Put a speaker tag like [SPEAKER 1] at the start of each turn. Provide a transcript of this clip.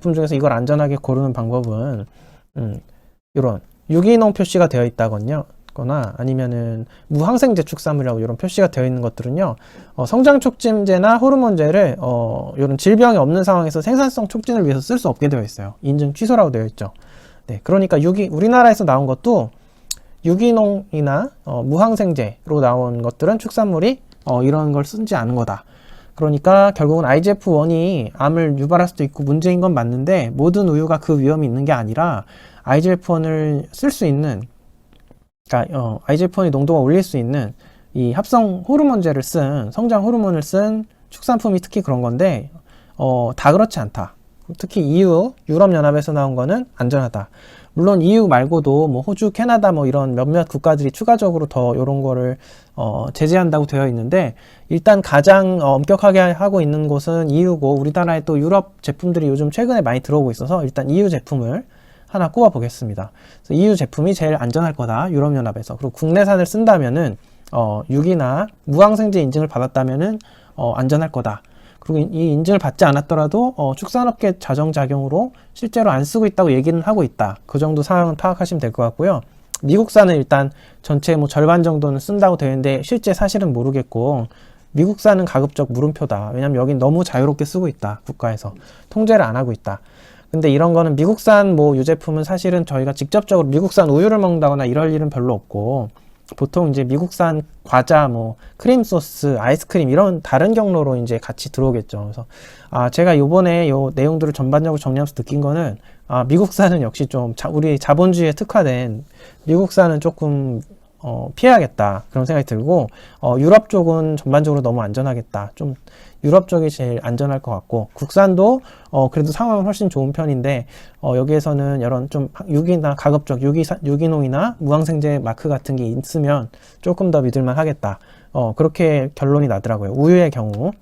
[SPEAKER 1] 제품 중에서 이걸 안전하게 고르는 방법은 음, 이런 유기농 표시가 되어 있다거나 거나 아니면은 무항생 제 축산물이라고 이런 표시가 되어 있는 것들은요 어, 성장 촉진제나 호르몬제를 어, 이런 질병이 없는 상황에서 생산성 촉진을 위해서 쓸 수 없게 되어 있어요. 인증 취소라고 되어 있죠. 네 그러니까 유기 우리나라에서 나온 것도 유기농이나 어, 무항생제로 나온 것들은 축산물이 어, 이런 걸 쓰지 않은 거다 그러니까 결국은 IGF-1이 암을 유발할 수도 있고 문제인 건 맞는데 모든 우유가 그 위험이 있는 게 아니라 IGF-1을 쓸 수 있는 그러니까 어, IGF-1이 농도가 올릴 수 있는 이 합성 호르몬제를 쓴 성장 호르몬을 쓴 축산품이 특히 그런 건데 어, 다 그렇지 않다. 특히 EU 유럽 연합에서 나온 거는 안전하다. 물론 EU 말고도 뭐 호주, 캐나다 뭐 이런 몇몇 국가들이 추가적으로 더 이런 거를 어, 제재한다고 되어 있는데 일단 가장 어, 엄격하게 하고 있는 곳은 EU고 우리나라에 또 유럽 제품들이 요즘 최근에 많이 들어오고 있어서 일단 EU 제품을 하나 꼽아 보겠습니다. EU 제품이 제일 안전할 거다. 유럽연합에서. 그리고 국내산을 쓴다면은 어, 유기나 무항생제 인증을 받았다면은 어, 안전할 거다. 그리고 이- 이 인증을 받지 않았더라도 어, 축산업계 자정작용으로 실제로 안 쓰고 있다고 얘기는 하고 있다. 그 정도 상황은 파악하시면 될 것 같고요. 미국산은 일단 전체 뭐 절반 정도는 쓴다고 되어 있는데 실제 사실은 모르겠고 미국산은 가급적 물음표다. 왜냐면 여긴 너무 자유롭게 쓰고 있다. 국가에서 통제를 안 하고 있다. 근데 이런 거는 미국산 뭐 유제품은 사실은 저희가 직접적으로 미국산 우유를 먹는다거나 이럴 일은 별로 없고 보통 이제 미국산 과자 뭐 크림 소스, 아이스크림 이런 다른 경로로 이제 같이 들어오겠죠. 그래서 아 제가 요번에 요 내용들을 전반적으로 정리하면서 느낀 거는 아 미국산은 역시 좀 자, 우리 자본주의에 특화된 미국산은 조금 어, 피해야겠다 그런 생각이 들고 어, 유럽 쪽은 전반적으로 너무 안전하겠다. 좀 유럽 쪽이 제일 안전할 것 같고 국산도 어, 그래도 상황은 훨씬 좋은 편인데 어, 여기에서는 이런 좀 유기나 가급적 유기 유기농이나 무항생제 마크 같은 게 있으면 조금 더 믿을만 하겠다. 어, 그렇게 결론이 나더라고요. 우유의 경우